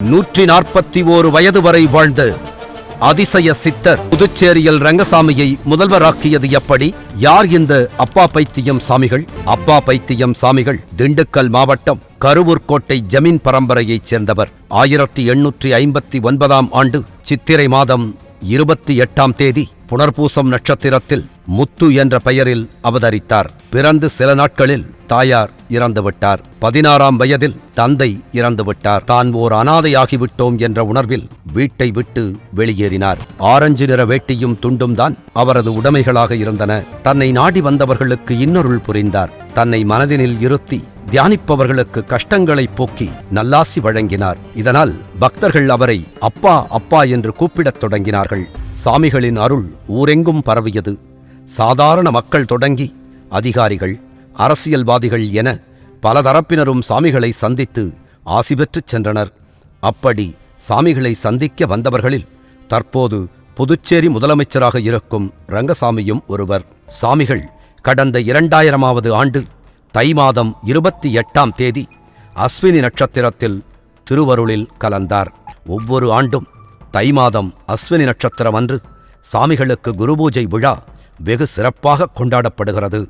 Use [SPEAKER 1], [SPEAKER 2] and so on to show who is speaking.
[SPEAKER 1] நூற்றி நாற்பத்தி ஓரு வயது வரை வாழ்ந்த அதிசய சித்தர் புதுச்சேரியில் ரங்கசாமியை முதல்வராக்கியது எப்படி? யார் இந்த அப்பா பைத்தியம் சாமிகள்? அப்பா பைத்தியம் சாமிகள் திண்டுக்கல் மாவட்டம் கருவூர்கோட்டை ஜமீன் பரம்பரையைச் சேர்ந்தவர். ஆயிரத்தி எண்ணூற்றி ஐம்பத்தி ஒன்பதாம் ஆண்டு சித்திரை மாதம் இருபத்தி எட்டாம் தேதி புனர்பூசம் நட்சத்திரத்தில் முத்து என்ற பெயரில் அவதரித்தார். பிறந்து சில நாட்களில் தாயார் இறந்துவிட்டார். பதினாறாம் வயதில் தந்தை இறந்துவிட்டார். தான் ஓர் அனாதையாகிவிட்டோம் என்ற உணர்வில் வீட்டை விட்டு வெளியேறினார். ஆரஞ்சு நிற வேட்டியும் துண்டும் தான் அவரது உடைமைகளாக இருந்தன. தன்னை நாடி வந்தவர்களுக்கு இன்னொருள் புரிந்தார். தன்னை மனதினில் இருத்தி தியானிப்பவர்களுக்கு கஷ்டங்களை போக்கி நல்லாசி வழங்கினார். இதனால் பக்தர்கள் அவரை அப்பா அப்பா என்று கூப்பிடத் தொடங்கினார்கள். சாமிகளின் அருள் ஊரெங்கும் பரவியது. சாதாரண மக்கள் தொடங்கி அதிகாரிகள் அரசியல்வாதிகள் என பலதரப்பினரும் சாமிகளை சந்தித்து ஆசி பெற்றுச் சென்றனர். அப்படி சாமிகளை சந்திக்க வந்தவர்களில் தற்போது புதுச்சேரி முதலமைச்சராக இருக்கும் ரங்கசாமியும் ஒருவர். சாமிகள் கடந்த இரண்டாயிரமாவது ஆண்டு தை மாதம் இருபத்தி எட்டாம் தேதி அஸ்வினி நட்சத்திரத்தில் திருவருளில் கலந்தார். ஒவ்வொரு ஆண்டும் தை மாதம் அஸ்வினி நட்சத்திரம் அன்று சாமிகளுக்கு குருபூஜை விழா வெகு சிறப்பாக கொண்டாடப்படுகிறது.